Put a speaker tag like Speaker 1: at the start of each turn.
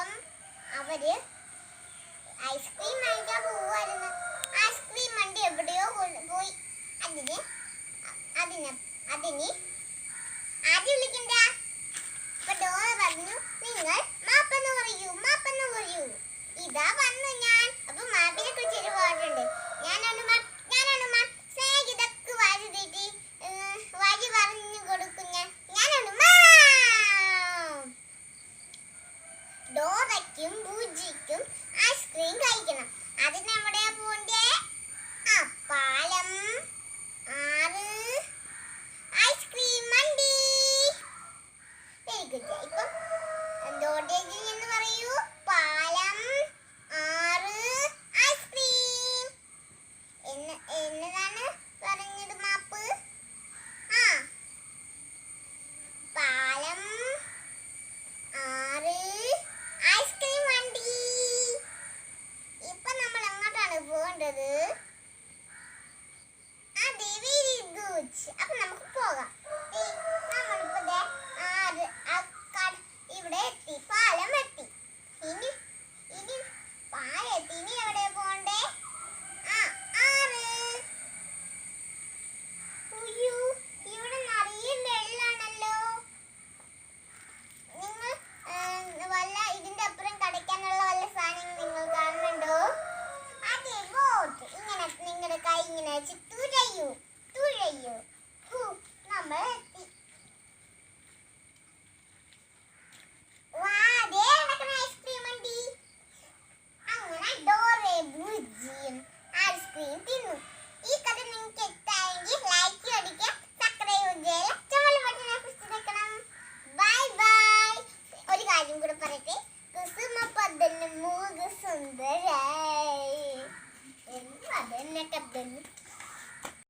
Speaker 1: അവർ ice cream വാങ്ങിക്കാൻ പോവായിരുന്നു ice cream വണ്ടി എവിടെയോ പോയി. അതിന് അതിന് അതിന് ആദ്യം വിളിക്കണ്ട? അപ്പൊ ഡോറ പറഞ്ഞു നിങ്ങൾ എന്നതാണ് പറഞ്ഞത് മാപ്പ്. ആ. പാലം ആറ് ഐസ്ക്രീം വണ്ടി. ഇപ്പൊ നമ്മൾ എങ്ങോട്ടാണ് പോകേണ്ടത്? വെച്ച് തുഴയൂ തുഴയൂ നമ്മൾ എത്തി. ഐസ്ക്രീം തിന്നു. ഈ കഥ നിങ്ങൾക്ക് ഇഷ്ടമായെങ്കിൽ ലൈക്ക് അടിക്കുക സബ്സ്ക്രൈബ് ചെയ്യുക ചുമല ബട്ടനെ കുറിച്ച് വെക്കണം. ബൈ ബൈ ഒരു കാര്യം കൂടെ പറയട്ടെ. കുസുമ പദന് മൂഗ് സുന്ദരായി എന്ന് അതെന്നെ കഥ.